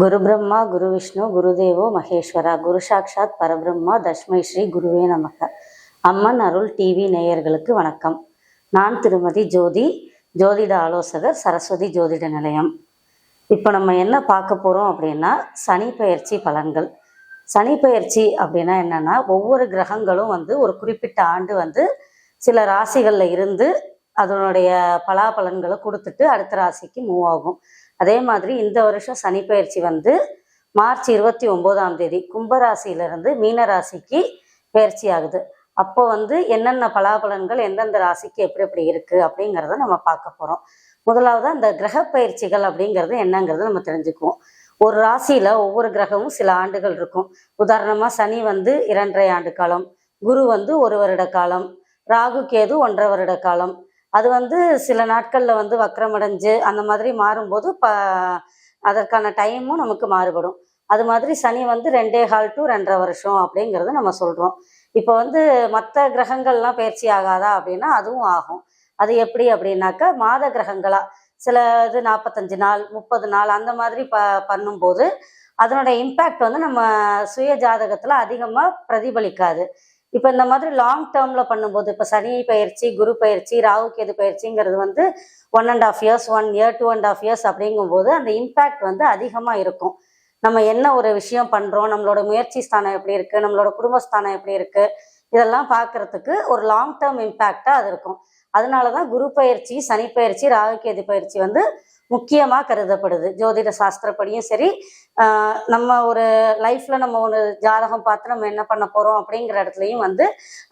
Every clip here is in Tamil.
குரு பிரம்மா குரு விஷ்ணு குருதேவோ மகேஸ்வரா. குரு சாக்ஷாத் பரபிரம்மா தஷ்மை ஸ்ரீ குருவே நமக. அம்மன் அருள் டிவி நேயர்களுக்கு வணக்கம். நான் திருமதி ஜோதி ஜோதிட ஆலோசகர் சரஸ்வதி ஜோதிட நிலையம். இப்போ நம்ம என்ன பார்க்க போகிறோம் அப்படின்னா சனி பயிற்சி பலன்கள். சனி பயிற்சி அப்படின்னா என்னன்னா ஒவ்வொரு கிரகங்களும் வந்து ஒரு குறிப்பிட்ட ஆண்டு வந்து சில ராசிகளில் இருந்து அதனுடைய பலாபலன்களை கொடுத்துட்டு அடுத்த ராசிக்கு மூவ் ஆகும். அதே மாதிரி இந்த வருஷம் சனி வந்து மார்ச் இருபத்தி ஒம்போதாம் தேதி கும்பராசியிலிருந்து மீன ராசிக்கு பயிற்சி ஆகுது. அப்போ வந்து என்னென்ன பலாபலன்கள் எந்தெந்த ராசிக்கு எப்படி எப்படி இருக்குது அப்படிங்கிறத நம்ம பார்க்க போகிறோம் முதலாவது அந்த கிரக பயிற்சிகள் அப்படிங்கிறது என்னங்கிறத நம்ம தெரிஞ்சுக்குவோம். ஒரு ராசியில் ஒவ்வொரு கிரகமும் சில ஆண்டுகள் இருக்கும். உதாரணமாக சனி வந்து இரண்டரை ஆண்டு காலம் குரு வந்து ஒரு வருட காலம் ராகு கேது ஒன்றரை வருட காலம் அது வந்து சில நாட்களில் வந்து வக்கரமடைஞ்சு அந்த மாதிரி மாறும்போது ப அதற்கான டைமும் நமக்கு மாறுபடும். அது மாதிரி சனி வந்து ரெண்டே ஹால் டு ரெண்டரை வருஷம் அப்படிங்கிறத நம்ம சொல்கிறோம் இப்போ வந்து மற்ற கிரகங்கள்லாம் பயிற்சி ஆகாதா அப்படின்னா அதுவும் ஆகும். அது எப்படி அப்படின்னாக்கா மாத கிரகங்களாக சில இது நாற்பத்தஞ்சு நாள் முப்பது நாள் அந்த மாதிரி ப பண்ணும்போது அதனோட இம்பேக்ட் வந்து நம்ம சுய ஜாதகத்தில் அதிகமாக பிரதிபலிக்காது. இப்போ இந்த மாதிரி லாங் டேர்மில் பண்ணும்போது இப்போ சனி பயிற்சி குரு பயிற்சி ராகு கேது பயிற்சிங்கிறது வந்து one and half years one year two and half years அப்படிங்கும்போது அந்த இம்பேக்ட் வந்து அதிகமாக இருக்கும். நம்ம என்ன ஒரு விஷயம் பண்ணுறோம் நம்மளோட முயற்சி ஸ்தானம் எப்படி இருக்குது நம்மளோட குடும்பஸ்தானம் எப்படி இருக்குது இதெல்லாம் பார்க்கறதுக்கு ஒரு லாங் டேர்ம் இம்பேக்டாக அது இருக்கும். அதனால தான் குரு பயிற்சி சனி பயிற்சி ராகுகேது பயிற்சி வந்து முக்கியமாக கருதப்படுது. ஜோதிட சாஸ்திரப்படியும் சரி நம்ம ஒரு லைஃப்பில் நம்ம ஒரு ஜாதகம் பார்த்து நம்ம என்ன பண்ண போகிறோம் அப்படிங்கிற இடத்துலையும் வந்து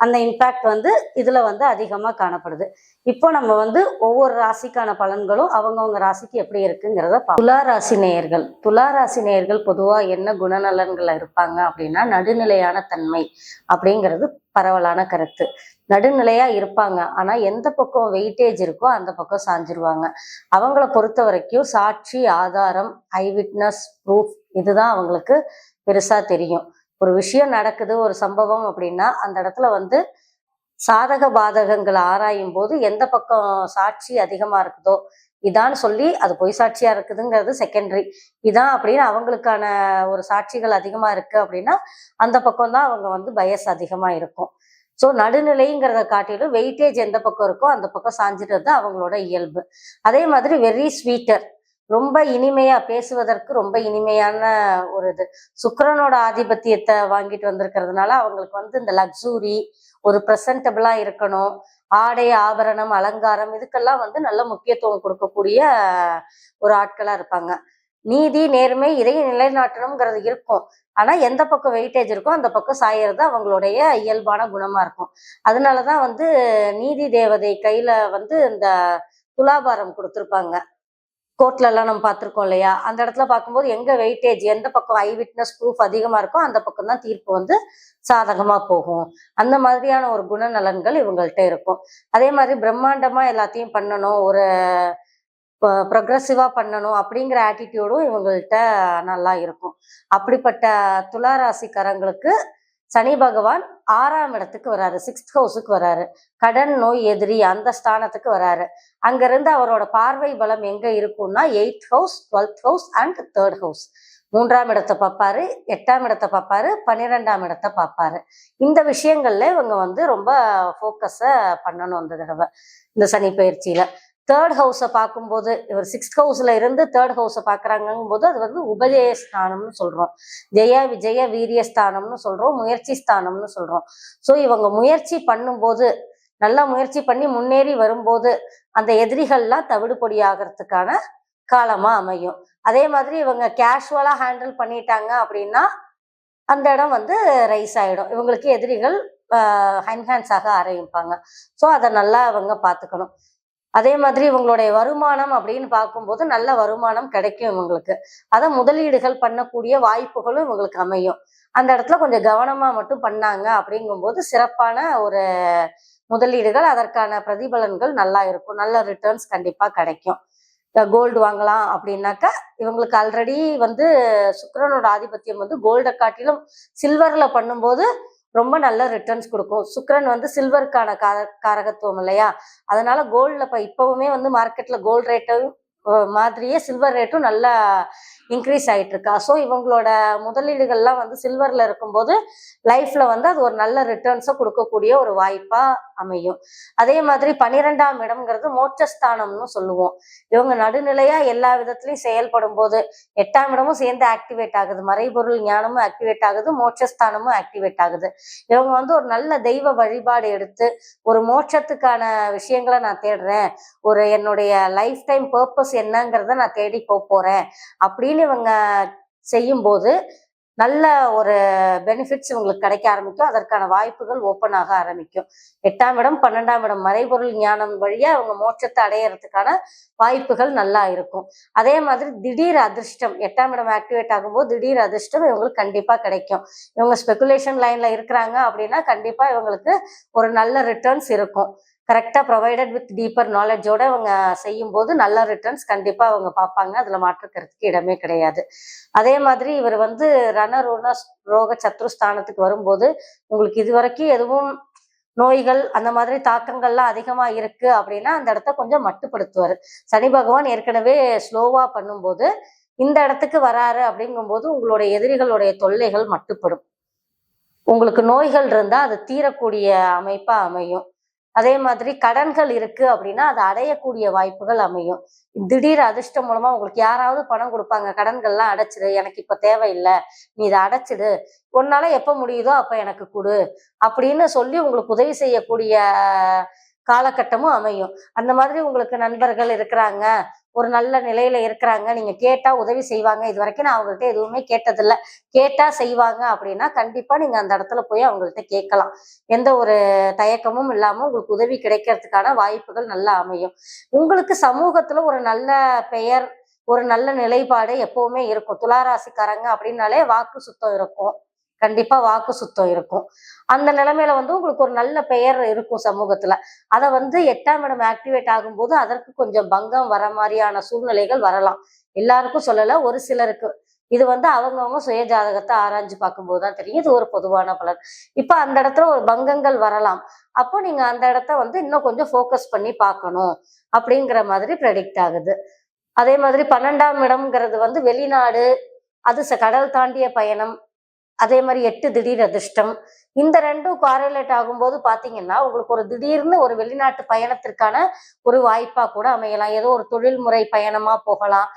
அந்த இம்பேக்ட் வந்து இதில் வந்து அதிகமாக காணப்படுது. இப்போ நம்ம வந்து ஒவ்வொரு ராசிக்கான பலன்களும் அவங்கவுங்க ராசிக்கு எப்படி இருக்குங்கிறத துலா ராசி நேயர்கள். துலா ராசி நேயர்கள் பொதுவாக என்ன குணநலன்கள் இருப்பாங்க அப்படின்னா நடுநிலையான தன்மை அப்படிங்கிறது பரவலான கருத்து. நடுநிலையா இருப்பாங்க. ஆனா எந்த பக்கம் வெயிட்டேஜ் இருக்கோ அந்த பக்கம் சாஞ்சிருவாங்க. அவங்கள பொறுத்த வரைக்கும் சாட்சி ஆதாரம் ஐ விட்னஸ் ப்ரூஃப் இதுதான் அவங்களுக்கு பெருசா தெரியும். ஒரு விஷயம் நடக்குது ஒரு சம்பவம் அப்படின்னா அந்த இடத்துல வந்து சாதக பாதகங்களை ஆராயும் போது எந்த பக்கம் சாட்சி அதிகமா இருக்குதோ இதான்னு சொல்லி அது பொய் சாட்சியா இருக்குதுங்கிறது செகண்டரி இதான் அப்படின்னு அவங்களுக்கான ஒரு சாட்சிகள் அதிகமா இருக்கு அப்படின்னா அந்த பக்கம் தான் அவங்க வந்து பயஸ் அதிகமா இருக்கும். ஸோ நடுநிலைங்கிறத காட்டிலும் வெயிட்டேஜ் எந்த பக்கம் இருக்கோ அந்த பக்கம் சாஞ்சிடுறது அவங்களோட இயல்பு. அதே மாதிரி வெரி ஸ்வீட்டர் ரொம்ப இனிமையா பேசுவதற்கு ரொம்ப இனிமையான ஒரு இது. சுக்கரனோட ஆதிபத்தியத்தை வாங்கிட்டு வந்திருக்கிறதுனால அவங்களுக்கு வந்து இந்த லக்ஸூரி ஒரு ப்ரெசன்டபிளா இருக்கணும். ஆடை ஆபரணம் அலங்காரம் இதுக்கெல்லாம் வந்து நல்ல முக்கியத்துவம் கொடுக்கக்கூடிய ஒரு ஆட்களா இருப்பாங்க. நீதி நேர்மை இதை நிலைநாட்டணுங்கிறது இருக்கும். ஆனா எந்த பக்கம் வெயிட்டேஜ் இருக்கோ அந்த பக்கம் சாயறது அவங்களுடைய இயல்பான குணமா இருக்கும். அதனாலதான் வந்து நீதி தேவதை கையில வந்து இந்த துலாபாரம் கொடுத்துருப்பாங்க. கோர்ட்ல எல்லாம் நம்ம பார்த்துருக்கோம் இல்லையா? அந்த இடத்துல பார்க்கும்போது எங்க வெயிட்டேஜ் எந்த பக்கம் ஐ விட்னஸ் ப்ரூஃப் அதிகமா இருக்கோ அந்த பக்கம் தான் தீர்ப்பு வந்து சாதகமா போகும். அந்த மாதிரியான ஒரு குணநலன்கள் இவங்கள்ட்ட இருக்கும். அதே மாதிரி பிரம்மாண்டமா எல்லாத்தையும் பண்ணணும் ஒரு ப்ரொக்ரெசிவா பண்ணணும் அப்படிங்கிற ஆட்டிடியூடும் இவங்கள்ட்ட நல்லா இருக்கும். அப்படிப்பட்ட துளாராசிக்காரங்களுக்கு சனி பகவான் ஆறாம் இடத்துக்கு வராரு சிக்ஸ்த் ஹவுஸுக்கு வராரு. கடன் நோய் எதிரி அந்த ஸ்தானத்துக்கு வராரு. அங்கிருந்து அவரோட பார்வை பலம் எங்க இருக்கும்னா eighth house twelfth house and third house மூன்றாம் இடத்தை பார்ப்பாரு எட்டாம் இடத்தை பார்ப்பாரு பன்னிரெண்டாம் இடத்தை பார்ப்பாரு. இந்த விஷயங்கள்ல இவங்க வந்து ரொம்ப ஃபோக்கஸை பண்ணணும் அந்த தடவை இந்த சனி பயிற்சியில. தேர்ட் ஹவுஸை பார்க்கும்போது இவர் சிக்ஸ்த் ஹவுஸ்ல இருந்து தேர்ட் ஹவுஸை பார்க்குறாங்கும் போது அது வந்து உபஜய ஸ்தானம்னு சொல்றோம். ஜெய விஜய வீரிய ஸ்தானம்னு சொல்றோம் முயற்சி ஸ்தானம்னு சொல்றோம். ஸோ இவங்க முயற்சி பண்ணும்போது நல்லா முயற்சி பண்ணி முன்னேறி வரும்போது அந்த எதிரிகள்லாம் தவிடு பொடி ஆகிறதுக்கான காலமா அமையும். அதே மாதிரி இவங்க கேஷுவலா ஹேண்டில் பண்ணிட்டாங்க அப்படின்னா அந்த இடம் வந்து ரைஸ் ஆகிடும் இவங்களுக்கு எதிரிகள் ஹென்ஹான்ஸ் ஆக ஆரம்பிப்பாங்க. ஸோ அதை நல்லா இவங்க பார்த்துக்கணும். அதே மாதிரி இவங்களுடைய வருமானம் அப்படின்னு பார்க்கும்போது நல்ல வருமானம் கிடைக்கும் இவங்களுக்கு. அதை முதலீடுகள் பண்ணக்கூடிய வாய்ப்புகளும் இவங்களுக்கு அமையும். அந்த இடத்துல கொஞ்சம் கவனமா மட்டும் பண்ணாங்க அப்படிங்கும்போது சிறப்பான ஒரு முதலீடுகள் அதற்கான பிரதிபலன்கள் நல்லா இருக்கும். நல்ல ரிட்டர்ன்ஸ் கண்டிப்பா கிடைக்கும். கோல்டு வாங்கலாம் அப்படின்னாக்கா இவங்களுக்கு ஆல்ரெடி வந்து சுக்கரனோட ஆதிபத்தியம் வந்து கோல்டை காட்டிலும் சில்வர்ல பண்ணும்போது ரொம்ப நல்ல ரிட்டர்ன்ஸ் கொடுக்கும். சுக்கரன் வந்து சில்வருக்கான கார காரகத்துவம் இல்லையா? அதனால கோல்டில் இப்போ இப்போவுமே வந்து மார்க்கெட்டில் கோல்டு ரேட்டும் மாதிரியே சில்வர் ரேட்டும் நல்லா இன்க்ரீஸ் ஆகிட்டு இருக்கா ஸோ இவங்களோட முதலீடுகள்லாம் வந்து சில்வரில் இருக்கும்போது லைஃப்பில் வந்து அது ஒரு நல்ல ரிட்டர்ன்ஸை கொடுக்கக்கூடிய ஒரு வாய்ப்பாக அமையும். அதே மாதிரி பன்னிரெண்டாம் இடம்ங்கிறது மோட்சஸ்தானம்னு சொல்லுவோம். இவங்க நடுநிலையாக எல்லா விதத்துலையும் செயல்படும் போது எட்டாம் இடமும் சேர்ந்து ஆக்டிவேட் ஆகுது. மறைபொருள் ஞானமும் ஆக்டிவேட் ஆகுது மோட்சஸ்தானமும் ஆக்டிவேட் ஆகுது. இவங்க வந்து ஒரு நல்ல தெய்வ வழிபாடு எடுத்து ஒரு மோட்சத்துக்கான விஷயங்களை நான் தேடுறேன். ஒரு என்னுடைய லைஃப் டைம் பர்பஸ் என்னங்கிறத நான் தேடி போக போறேன். அப்படின்னு இவங்க செய்யும்போது நல்ல ஒரு பெனிஃபிட்ஸ் இவங்களுக்கு கிடைக்க ஆரம்பிக்கும். அதற்கான வாய்ப்புகள் ஓப்பன் ஆக ஆரம்பிக்கும். எட்டாம் இடம் பன்னெண்டாம் இடம் மறைபொருள் ஞானம் வழியாக அவங்க மோட்சத்தை அடையிறதுக்கான வாய்ப்புகள் நல்லா இருக்கும். அதே மாதிரி திடீர் அதிர்ஷ்டம் எட்டாம் இடம் ஆக்டிவேட் ஆகும்போது திடீர் அதிர்ஷ்டம் இவங்களுக்கு கண்டிப்பாக கிடைக்கும். இவங்க ஸ்பெகுலேஷன் லைனில் இருக்கிறாங்க அப்படின்னா கண்டிப்பாக இவங்களுக்கு ஒரு நல்ல ரிட்டர்ன்ஸ் இருக்கும். கரெக்டாக ப்ரொவைடட் வித் டீப்பர் நாலேஜோட அவங்க செய்யும்போது நல்ல ரிட்டர்ன்ஸ் கண்டிப்பாக அவங்க பார்ப்பாங்க. அதில் மாற்றுக்கிறதுக்கு இடமே கிடையாது. அதே மாதிரி இவர் வந்து ரண ரோண ரோக சத்ருஸ்தானத்துக்கு வரும்போது உங்களுக்கு இது வரைக்கும் எதுவும் நோய்கள் அந்த மாதிரி தாக்கங்கள்லாம் அதிகமாக இருக்கு அப்படின்னா அந்த இடத்த கொஞ்சம் மட்டுப்படுத்துவார். சனி பகவான் ஏற்கனவே ஸ்லோவாக பண்ணும்போது இந்த இடத்துக்கு வராரு அப்படிங்கும்போது உங்களுடைய எதிரிகளுடைய தொல்லைகள் மட்டுப்படும். உங்களுக்கு நோய்கள் இருந்தால் அது தீரக்கூடிய அமைப்பாக அமையும். அதே மாதிரி கடன்கள் இருக்கு அப்படின்னா அதை அடையக்கூடிய வாய்ப்புகள் அமையும். திடீர் அதிர்ஷ்டம் மூலமா உங்களுக்கு யாராவது பணம் கொடுப்பாங்க கடன்கள்லாம் அடைச்சிடு எனக்கு இப்ப தேவையில்லை நீ இதை அடைச்சிடு உன்னால எப்ப முடியுதோ அப்ப எனக்கு கொடு அப்படின்னு சொல்லி உங்களுக்கு உதவி செய்யக்கூடிய காலகட்டமும் அமையும். அந்த மாதிரி உங்களுக்கு நண்பர்கள் இருக்கிறாங்க ஒரு நல்ல நிலையில இருக்கிறாங்க. நீங்க கேட்டா உதவி செய்வாங்க. இது வரைக்கும் நான் அவங்கள்ட்ட எதுவுமே கேட்டதில்ல. கேட்டா செய்வாங்க அப்படின்னா கண்டிப்பா நீங்க அந்த இடத்துல போய் அவங்கள்ட்ட கேட்கலாம். எந்த ஒரு தயக்கமும் இல்லாம உங்களுக்கு உதவி கிடைக்கிறதுக்கான வாய்ப்புகள் நல்லா அமையும். உங்களுக்கு சமூகத்துல ஒரு நல்ல பெயர் ஒரு நல்ல நிலைப்பாடு எப்பவுமே இருக்கும். துளாராசிக்காரங்க அப்படின்னாலே வாக்கு சுத்தம் இருக்கும். கண்டிப்பா வாக்கு சுத்தம் இருக்கும். அந்த நிலைமையில வந்து உங்களுக்கு ஒரு நல்ல பெயர் இருக்கும் சமூகத்துல. அதை வந்து எட்டாம் இடம் ஆக்டிவேட் ஆகும்போது அதற்கு கொஞ்சம் பங்கம் வர மாதிரியான சூழ்நிலைகள் வரலாம். எல்லாருக்கும் சொல்லல ஒரு சிலருக்கு. இது வந்து அவங்கவுங்க சுய ஜாதகத்தை ஆராய்ஞ்சு பார்க்கும்போது தான் தெரியும். இது ஒரு பொதுவான பலன். இப்ப அந்த இடத்துல ஒரு பங்கங்கள் வரலாம். அப்போ நீங்க அந்த இடத்த வந்து இன்னும் கொஞ்சம் ஃபோக்கஸ் பண்ணி பார்க்கணும் அப்படிங்கிற மாதிரி ப்ரெடிக்ட் ஆகுது. அதே மாதிரி பன்னெண்டாம் இடம்ங்கிறது வந்து வெளிநாடு அது கடல் தாண்டிய பயணம் அதே மாதிரி எட்டு திடீர் அதிர்ஷ்டம். இந்த ரெண்டும் காரலேட் ஆகும்போது பார்த்தீங்கன்னா உங்களுக்கு ஒரு திடீர்னு ஒரு வெளிநாட்டு பயணத்திற்கான ஒரு வாய்ப்பா கூட அமையலாம். ஏதோ ஒரு தொழில்முறை பயணமா போகலாம்.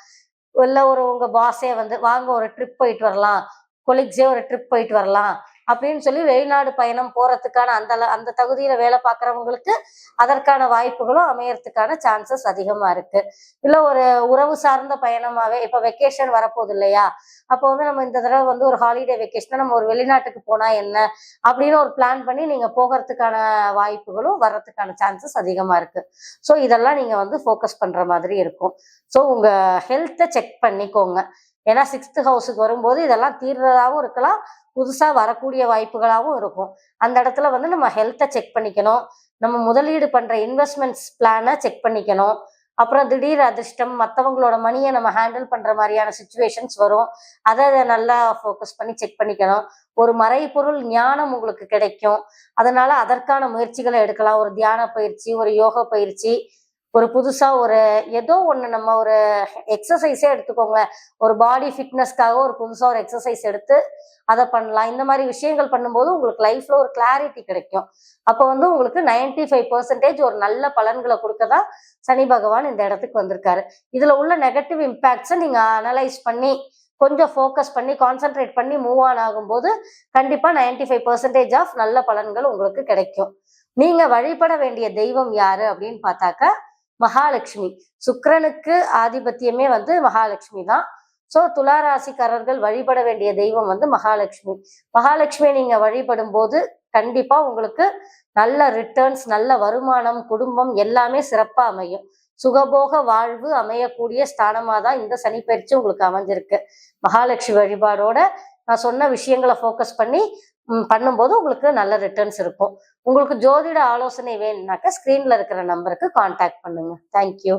இல்லை ஒரு உங்க பாஸே வந்து வாங்க ஒரு ட்ரிப் போயிட்டு வரலாம். கொலிக்ஸே ஒரு ட்ரிப் போயிட்டு வரலாம். அப்படின்னு சொல்லி வெளிநாடு பயணம் போறதுக்கான அந்த அந்த தகுதியில வேலை பார்க்குறவங்களுக்கு அதற்கான வாய்ப்புகளும் அமையறதுக்கான சான்சஸ் அதிகமா இருக்கு. இல்ல ஒரு உறவு சார்ந்த பயணமாவே இப்ப வெக்கேஷன் வரப்போகுது இல்லையா? அப்போ வந்து நம்ம இந்த தடவை வந்து ஒரு ஹாலிடே வெக்கேஷன் நம்ம ஒரு வெளிநாட்டுக்கு போனா என்ன? அப்படின்னு ஒரு பிளான் பண்ணி நீங்க போகிறதுக்கான வாய்ப்புகளும் வர்றதுக்கான சான்சஸ் அதிகமா இருக்கு. ஸோ இதெல்லாம் நீங்க வந்து ஃபோக்கஸ் பண்ற மாதிரி இருக்கும். ஸோ உங்க ஹெல்த்தை செக் பண்ணிக்கோங்க. ஏன்னா சிக்ஸ்த்து ஹவுஸுக்கு வரும்போது இதெல்லாம் தீர்றதாகவும் இருக்கலாம். புதுசாக வரக்கூடிய வாய்ப்புகளாகவும் இருக்கும். அந்த இடத்துல வந்து நம்ம ஹெல்த்தை செக் பண்ணிக்கணும். நம்ம முதலீடு பண்ணுற இன்வெஸ்ட்மெண்ட்ஸ் பிளானை செக் பண்ணிக்கணும். அப்புறம் திடீர் அதிர்ஷ்டம் மற்றவங்களோட மணியை நம்ம ஹேண்டில் பண்ணுற மாதிரியான சுச்சுவேஷன்ஸ் வரும். அதை அதை நல்லா ஃபோக்கஸ் பண்ணி செக் பண்ணிக்கணும். ஒரு மறைபொருள் ஞானம் உங்களுக்கு கிடைக்கும். அதனால அதற்கான முயற்சிகளை எடுக்கலாம். ஒரு தியான பயிற்சி ஒரு யோக பயிற்சி ஒரு புதுசா ஒரு ஏதோ ஒண்ணு நம்ம ஒரு எக்ஸசைஸே எடுத்துக்கோங்க. ஒரு பாடி ஃபிட்னஸ்க்காக ஒரு புதுசா ஒரு எக்ஸசைஸ் எடுத்து அதை பண்ணலாம். இந்த மாதிரி விஷயங்கள் பண்ணும்போது உங்களுக்கு லைஃப்ல ஒரு கிளாரிட்டி கிடைக்கும். அப்போ வந்து உங்களுக்கு 95% ஃபைவ் பர்சன்டேஜ் ஒரு நல்ல பலன்களை கொடுக்க தான் சனி பகவான் இந்த இடத்துக்கு வந்திருக்காரு. இதுல உள்ள நெகட்டிவ் இம்பேக்ட்ஸை நீங்க அனலைஸ் பண்ணி கொஞ்சம் ஃபோக்கஸ் பண்ணி கான்சென்ட்ரேட் பண்ணி மூவ் ஆன் ஆகும்போது கண்டிப்பா 95% ஃபைவ் பர்சன்டேஜ் ஆஃப் நல்ல பலன்கள் உங்களுக்கு கிடைக்கும். நீங்க வழிபட வேண்டிய தெய்வம் யாரு அப்படின்னு பார்த்தாக்கா மகாலட்சுமி. சுக்கரனுக்கு ஆதிபத்தியமே வந்து மகாலட்சுமி தான். ஸோ துளாராசிக்காரர்கள் வழிபட வேண்டிய தெய்வம் வந்து மகாலட்சுமி. மகாலட்சுமியை நீங்க வழிபடும் போது கண்டிப்பா உங்களுக்கு நல்ல ரிட்டர்ன்ஸ் நல்ல வருமானம் குடும்பம் எல்லாமே சிறப்பாக அமையும். சுகபோக வாழ்வு அமையக்கூடிய ஸ்தானமா தான் இந்த சனிப்பயிற்சி உங்களுக்கு அமைஞ்சிருக்கு. மகாலட்சுமி வழிபாடோட நான் சொன்ன விஷயங்களை ஃபோக்கஸ் பண்ணி பண்ணும்போது உங்களுக்கு நல்ல ரிட்டர்ன்ஸ் இருக்கும். உங்களுக்கு ஜோதிட ஆலோசனை வேணும்னாக்கா ஸ்க்ரீனில் இருக்கிற நம்பருக்கு காண்டாக்ட் பண்ணுங்க. தேங்க்யூ